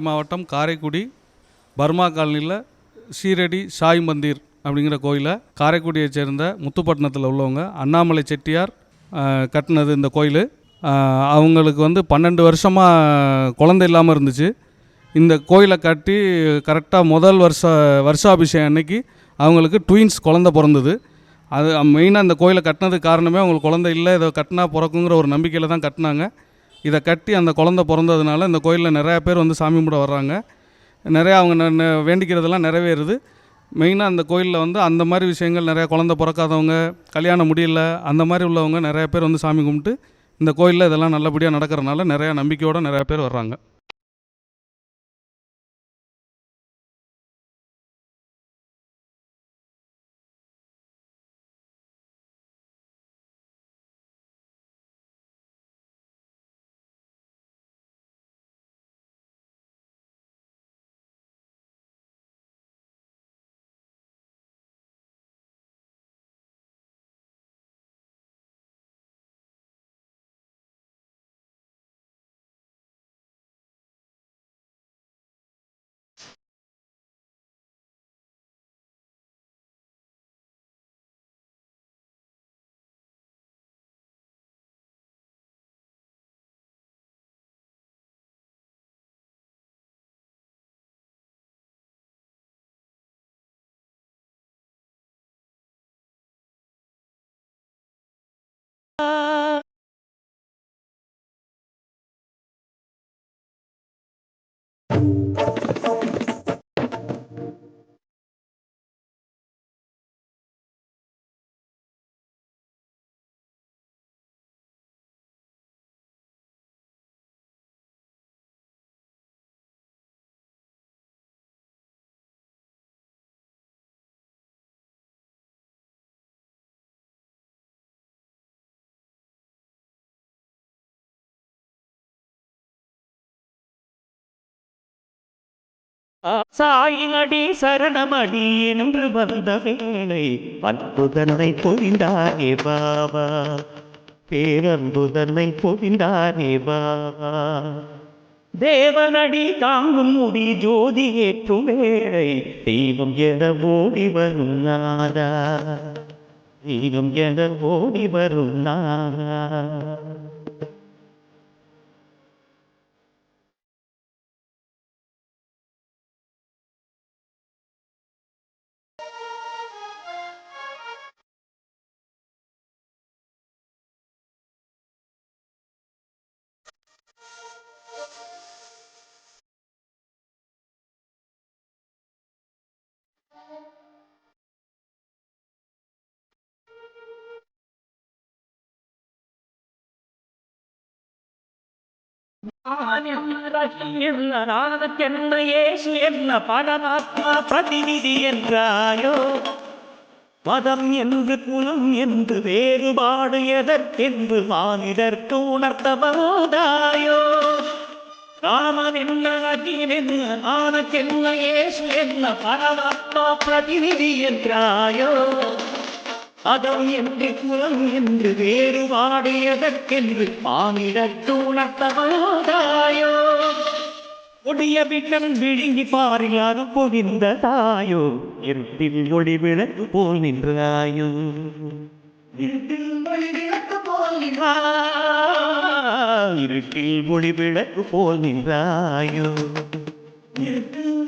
சிவகங்கை மாவட்டம் காரைக்குடி பர்மா காலனியில் சீரடி சாய் மந்திர் அப்படிங்கிற கோயிலை காரைக்குடியை சேர்ந்த முத்துப்பட்டினத்தில் உள்ளவங்க அண்ணாமலை செட்டியார் கட்டினது இந்த கோயில். அவங்களுக்கு வந்து பன்னெண்டு வருஷமாக குழந்தை இல்லாமல் இருந்துச்சு. இந்த கோயிலை கட்டி கரெக்டாக முதல் வருஷ வருஷாபிஷேகம் அன்னைக்கு அவங்களுக்கு ட்வின்ஸ் குழந்தை பிறந்தது. அது மெயினாக இந்த கோயிலை கட்டினதுக்கு காரணமே அவங்களுக்கு குழந்தை இல்லை இதை கட்டினா பிறக்குங்கிற ஒரு நம்பிக்கையில் தான் கட்டினாங்க. இதை கட்டி அந்த குழந்தை பிறந்ததுனால இந்த கோயிலில் நிறையா பேர் வந்து சாமி கும்பிட வர்றாங்க. நிறையா அவங்க ந- ந- வேண்டிக்கிறதெல்லாம் நிறைவேறுது. மெயினாக அந்த கோயிலில் வந்து அந்த மாதிரி விஷயங்கள் நிறையா குழந்தை பிறக்காதவங்க கல்யாணம் முடியல அந்த மாதிரி உள்ளவங்க நிறையா பேர் வந்து சாமி கும்பிட்டு இந்த கோயிலில் இதெல்லாம் நல்லபடியாக நடக்கிறனால நிறையா நம்பிக்கையோடு நிறையா பேர் வர்றாங்க. Thank you. சாயினடி சரணமடி என்று வந்த வேளை அற்புதனை பொழிந்தானே பாபா. பேரன்புதனை பொழிந்தானே பாபா. தேவனடி தாங்கும் முடி ஜோதி ஏற்றும் வேளை தெய்வம் என ஓடி வரும் நாதா. தெய்வம் என ஓடி வரும் நாதா. நானக்கென்ன இயேசு என்ன பரமாத்மா பிரதிநிதி என்றாயோ? மதம் என்று குலம் என்று வேறுபாடு எதற்கென்று மானிடர்க்கு உணர்த்த வந்தாயோ ராமன் என்ன அகில் என்ன நானக்கென்ன என்ன பரமாத்மா பிரதிநிதி என்றாயோ? அதம் என்று குலம் என்று வேறுபாடு எதற்கென்று மானிடத்து உணர்த்தவதாயோ கொடிய விட்டம் விழுங்கி பாரியாறு பொழிந்த தாயோ இருட்டில் ஒளி விளக்கு போல் நின்றாயோ இருட்டில் ஒளி விளக்கு போல் நின்றாய். இருட்டில்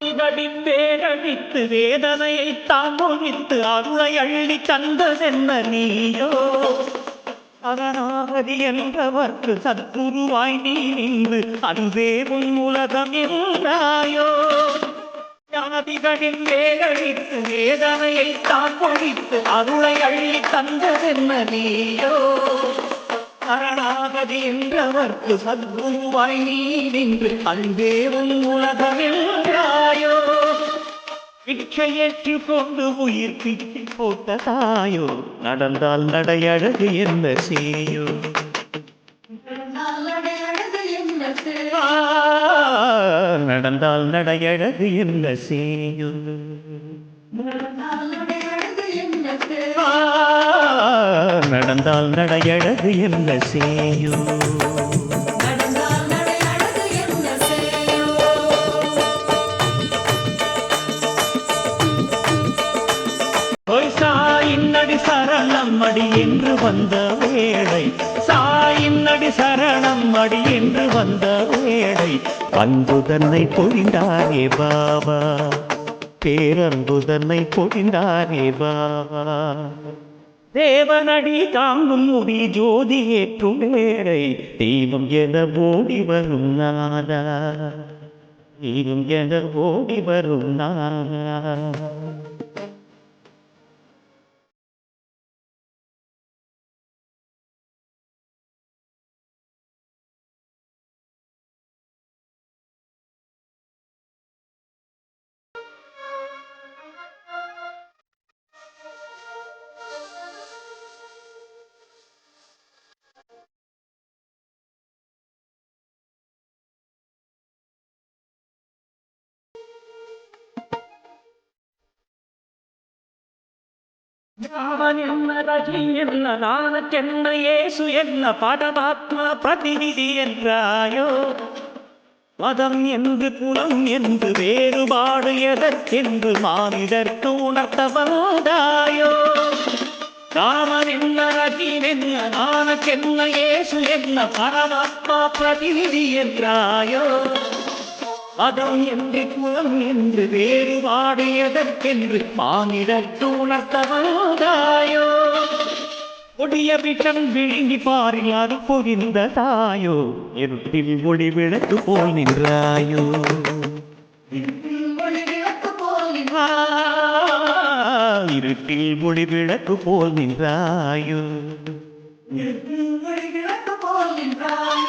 இதடின் வேரடித்து வேதனையை தான் ஒழித்து அருளை அள்ளி தந்ததென்ன நீயோ? அகநாகதி என்றவர்க்கு சத்குருவாய் நீ நின்று அன்பே உன் உலகம் என்றாயோ? ஜாதிகளின் வேரழித்து வேதனையை தான் பொழித்து அருளை அள்ளி தந்ததென்ன நீயோ? சரணாகதி என்றவர்க்கு சத்குருவாய் நீ நின்று அன்பே உன் உலகம் பிச்சையேற்று கொண்டு உயிர் பிச்சு போட்ட தாயோ நடந்தால் நடையழகு என்ன செய்யோ? ஆ, நடந்தால் நடையழகு என்ன செய்யோ? ஆ, நடந்தால் நடையழகு என்ன செய்யும் சரணம் அடி என்று வந்த வேளை சாயின் அடி சரணம் அடி என்று வந்த வேளை அன்பு தன்னை பொழிந்தாரே பாபா பேரன்புதன்னை பொழிந்தாரே பாபா. தேவனடி தாங்கும் முடி ஜோதி ஏற்றும் வேளை தெய்வம் என ஓடி வரும் நாதா. தெய்வம் என ஓடி வரும் நாதா. ರಾಮನ್ ಎನ್ನ ರಚಿ ಎನ್ನ ನಾನಕ್ಕೆನ್ನ ಯೇಸು ಎನ್ನ ಪರಮಾತ್ಮ ಪ್ರತಿನಿಧಿ என்றாயோ? மதம் என்று குலம் என்று வேறுபாடு எதற்கென்று மானிடர்க்கு உணர்த்தவனாதாயோ ராமன் என்ன ரஜின் என்ன நானக்கென்ன இயேசு என்ன பரமாத்மா பிரதிநிதி என்றாயோ? மதம் என்று குலம் என்று வேறுபாடு எதற்கென்று மானிடர்க்கு உணர்த்த வந்தாயோ கொடிய விஷம் விழுங்கி பாரில் அது பொறிந்த தாயோ இருட்டில் ஒளி விளக்கு போல் நின்றாயோ ஆ, இருட்டில் ஒளி விளக்கு போல் நின்றாயோ எங்கெங்கும் நீதான் எங்கெங்கும்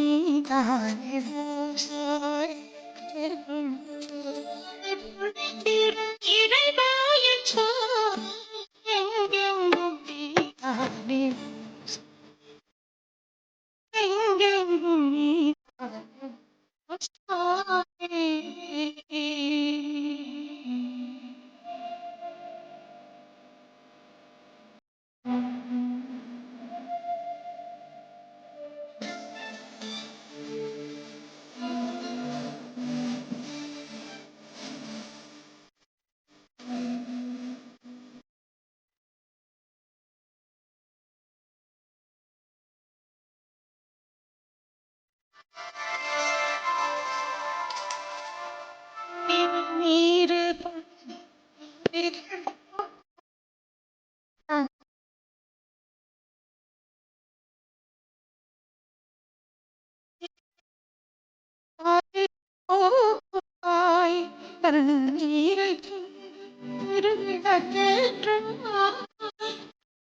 நீதான் இறைவாயன்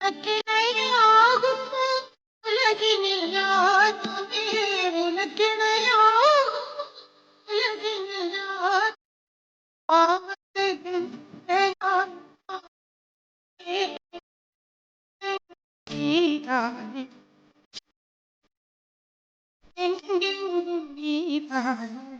உனக்கிணையாகும் உலகினில் யாருமே உனக்கிணையாகும் உலகினில் யார் பாவத்துகின்றான் நீதானே எங்கெங்கும் நீதானே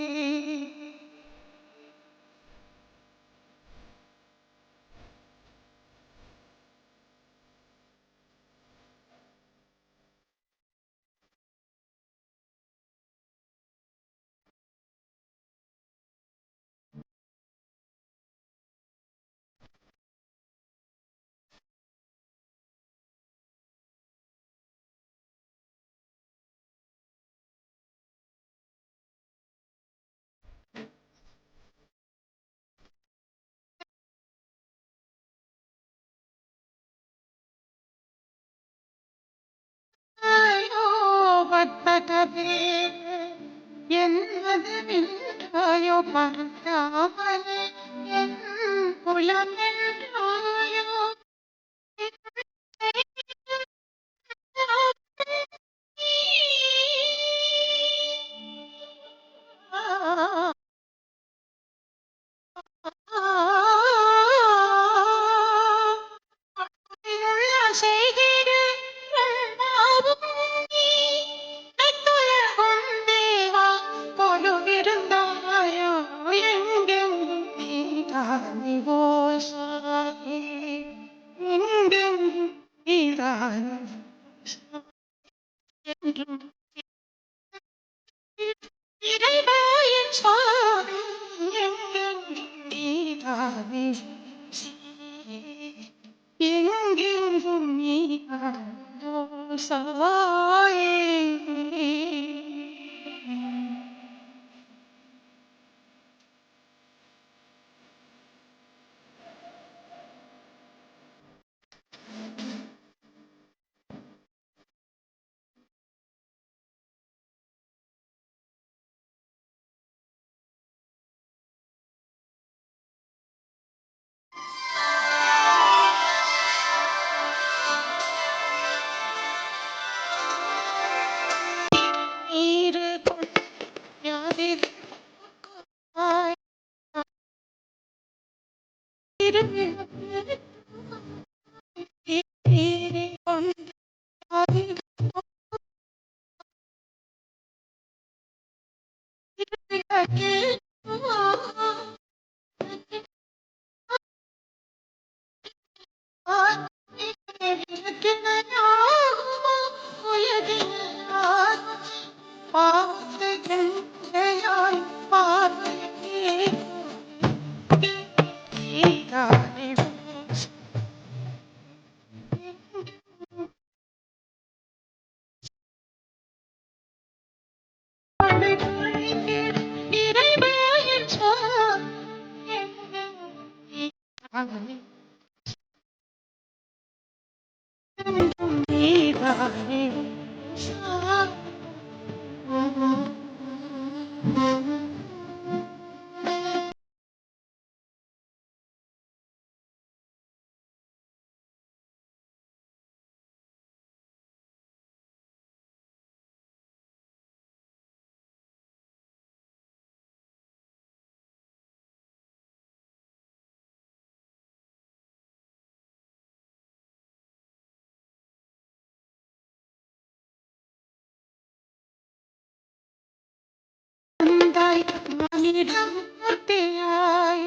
வின்றாயோ பரந்தாமலே என் குலம் என்றாயோ didn't வந்தாய் மனிதம் மூர்த்தியாய்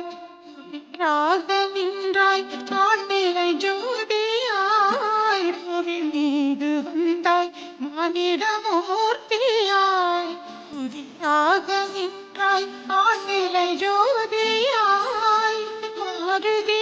ராக நின்றாய் ஆண்டிலை ஜோதியாய் புவி மீது வந்தாய் மனிதமூர்த்தியாய் புதியாக நின்றாய் ஆண்டிலை ஜோதியாய் மாருதி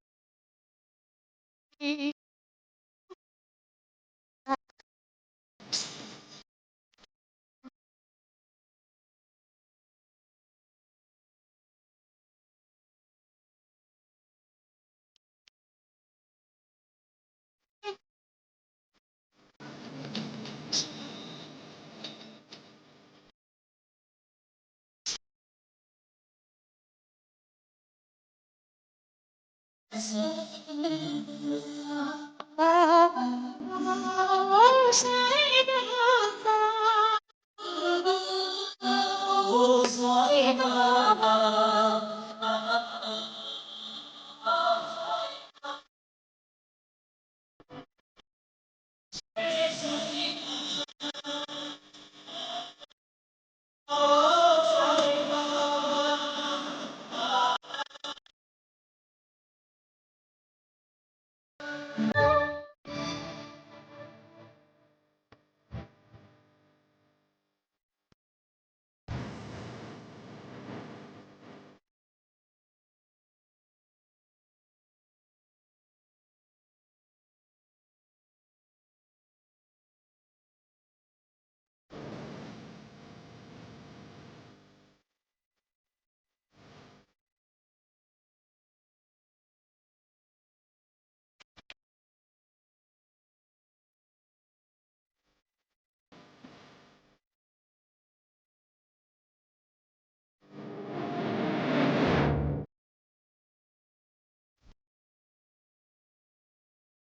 Say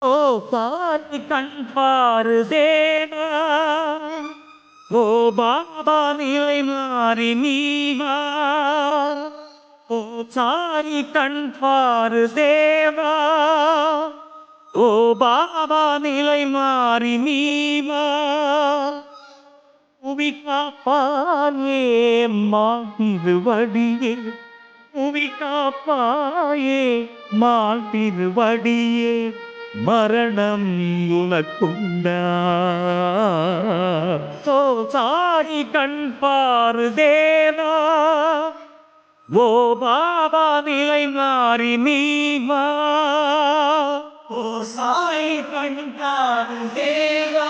ஓ பாரு கண் பாரு தேவா. ஓ பாபா நிலை மாறி நீவா. ஓ சாரி கண் பாரு தேவா. ஓ பாபா நிலை மாறி நீவா. புவி காப்பாயே மாந்திருவடியே புவி காப்பாயே மாந்திருவடியே மரணம் உனக்குண்டா. சோ சாரி கண் பாரு தேவா ஓ பாபா நிலை மாறி நீமா. ஓ சாய் கண் பாரு தேவா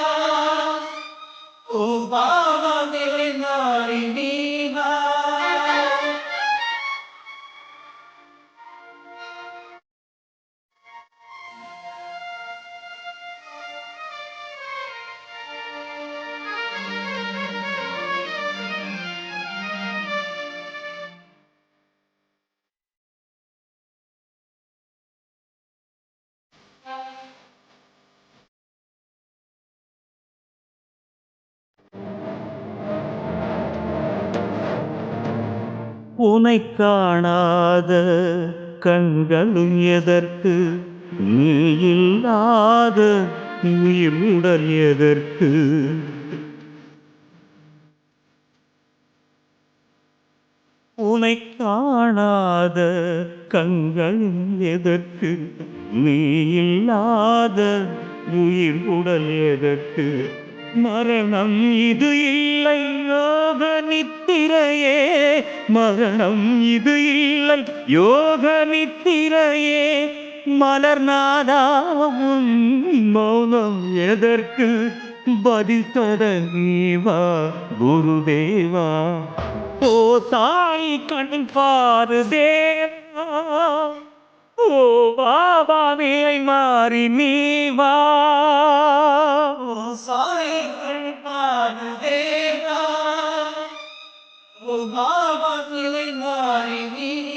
உனை காணாத கண்களும் எதற்கு? நீ இல்லாத உயிருடல் எதற்கு? உனை காணாத கண்கள் எதற்கு? நீ இல்லாத உயிர் உடல் எதற்கு? மரணம் இது இல்லை யோக நித்திரையே. மரணம் இது இல்லை யோக நித்திரையே. மலர்நாதாவும் மௌனம் எதற்கு? பதில் தர குருதேவா? ஓ தாய் கண் பாரு தேவா ஓ பாபா மாறி நீ வா. மாறி நீ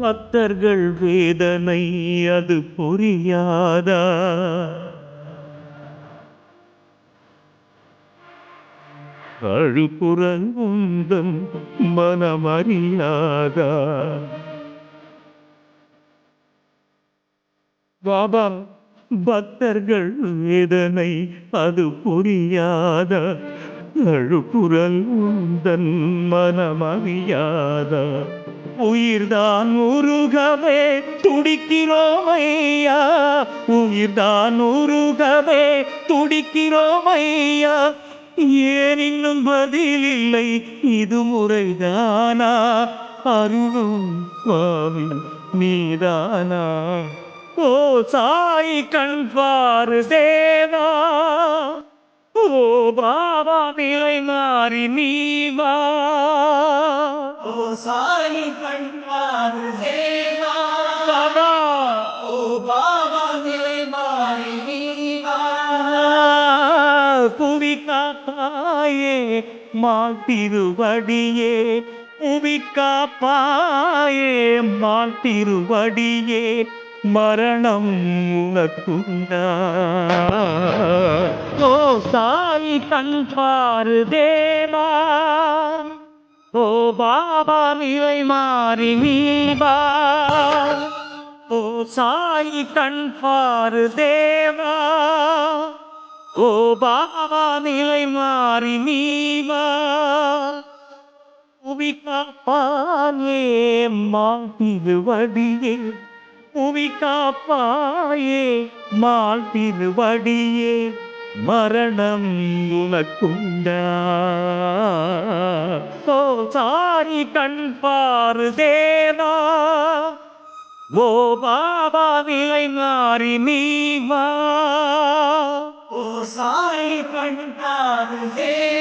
பக்தர்கள் வேதனை அது புரியாதா? அழுப்புறங்குந்தம் மனமறியாதா? பாபா பக்தர்கள் வேதனை அது புரியாத? அழுப்புறங்குந்தன் மனமறியாதா? உயிர்தான் உருகவே துடிக்கிறோம் ஐயா. உயிர்தான் உருகவே துடிக்கிறோம் ஐயா. ஏன் இன்னும் பதில் இல்லை? இது முறைதானா? அருளும் சுவாமி நீதானா? ஓ சாய் கண் பாரு தேவா. ஓ பாபா நிலை மாறி நீ வா ஓ சாய் கண் பாரு தேவா பாபா! ஓ பாபா நிலை மாறி நீ வா புவி காப்பாயே மால் திருவடியே. புவி காப்பாயே மால் திருவடியே. மரணம் உனக்குண்டா. ஓ சாய் கண் பாரு தேவா. ஓ பாபா நிலை மாறி வீபா. ஓ சாய் கண் பாரு தேவா. ஓ பாபா நிலை மாறி நீவா புவி காப்பாயே மால் வடியே புவி காப்பாயே மால் திருவடியே மரணம் உனக்குண்டா. ஓ சாரி கண் பாரு தேவா. ஓ பாபா விலை மாறி நீ வா ஓ சாரி கண் பாரு தேவா.